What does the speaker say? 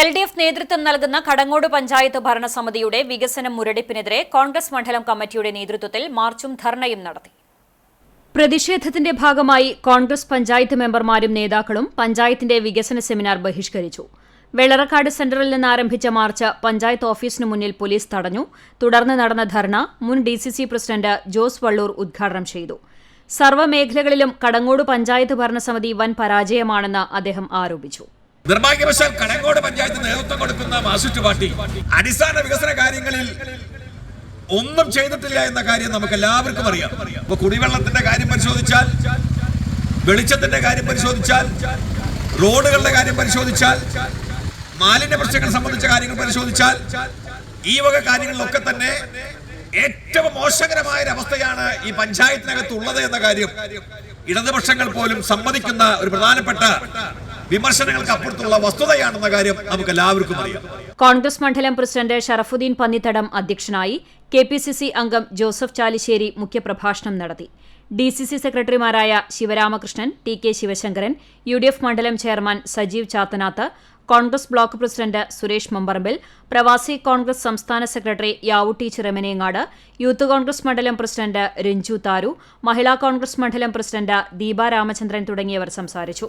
L D F നേതൃത്വം നൽകുന്ന കടങ്ങോട് പഞ്ചായത്ത് ഭരണസമിതിയുടെ വികസന മുരടിപ്പിനെതിരെ കോൺഗ്രസ് മണ്ഡലം കമ്മിറ്റിയുടെ നേതൃത്വത്തിൽ മാർച്ചും ധർണയും നടത്തി. പ്രതിഷേധത്തിന്റെ ഭാഗമായി കോൺഗ്രസ് പഞ്ചായത്ത് മെമ്പർമാരും നേതാക്കളും പഞ്ചായത്തിന്റെ വികസന സെമിനാർ ബഹിഷ്കരിച്ചു. വെള്ളറക്കാട് സെന്ററിൽ നിന്ന് ആരംഭിച്ച മാർച്ച് പഞ്ചായത്ത് ഓഫീസിനു മുന്നിൽ പോലീസ് തടഞ്ഞു. തുടർന്ന് നടന്ന ധർണ മുൻ D C C president Jose Valloor ഉദ്ഘാടനം ചെയ്തു. സർവമേഖലകളിലും കടങ്ങോട് പഞ്ചായത്ത് ഭരണസമിതി വൻ പരാജയമാണെന്ന് അദ്ദേഹം ആരോപിച്ചു. നിർഭാഗ്യവശാൽ കടങ്ങോട് പഞ്ചായത്ത് നേതൃത്വം കൊടുക്കുന്ന മാസിസ്റ്റ് പാർട്ടി അടിസ്ഥാന വികസന കാര്യങ്ങളിൽ ഒന്നും ചെയ്തിട്ടില്ല എന്ന കാര്യം നമുക്ക് എല്ലാവർക്കും അറിയാം. ഇപ്പൊ കുടിവെള്ളത്തിന്റെ കാര്യം പരിശോധിച്ചാൽ വെളിച്ചത്തിന്റെ കാര്യം പരിശോധിച്ചാൽ റോഡുകളുടെ കാര്യം പരിശോധിച്ചാൽ മാലിന്യ പ്രശ്നങ്ങൾ സംബന്ധിച്ച കാര്യങ്ങൾ പരിശോധിച്ചാൽ ഈ വക കാര്യങ്ങളിലൊക്കെ തന്നെ ഏറ്റവും മോശകരമായ ഒരു അവസ്ഥയാണ് ഈ പഞ്ചായത്തിനകത്ത് ഉള്ളത് എന്ന കാര്യം ഇടതുപക്ഷങ്ങൾ പോലും സമ്മതിക്കുന്ന ഒരു പ്രധാനപ്പെട്ട വിമർശനങ്ങൾക്ക് അപ്പുറത്തുള്ള വസ്തുതയാണെന്ന കാര്യം നമുക്ക് എല്ലാവർക്കും അറിയാം. കോൺഗ്രസ് മണ്ഡലം പ്രസിഡന്റ് ഷറഫുദ്ദീൻ പന്നിത്തടം അധ്യക്ഷനായി കെ പി സി സി അംഗം ജോസഫ് ചാലിശ്ശേരി മുഖ്യപ്രഭാഷണം നടത്തി. ഡി സി സി സെക്രട്ടറിമാരായ Sivaramakrishnan T K Sivasankaran U D F മണ്ഡലം chairman Sajeev Chathanath Congress block president Suresh Mamparambil പ്രവാസി കോൺഗ്രസ് സംസ്ഥാന സെക്രട്ടറി യാവുട്ടി ചിറമനേങ്ങാട് യൂത്ത് കോൺഗ്രസ് മണ്ഡലം പ്രസിഡന്റ് രഞ്ജു താരു മഹിളാ കോൺഗ്രസ് മണ്ഡലം പ്രസിഡന്റ് ദീപ രാമചന്ദ്രൻ തുടങ്ങിയവർ സംസാരിച്ചു.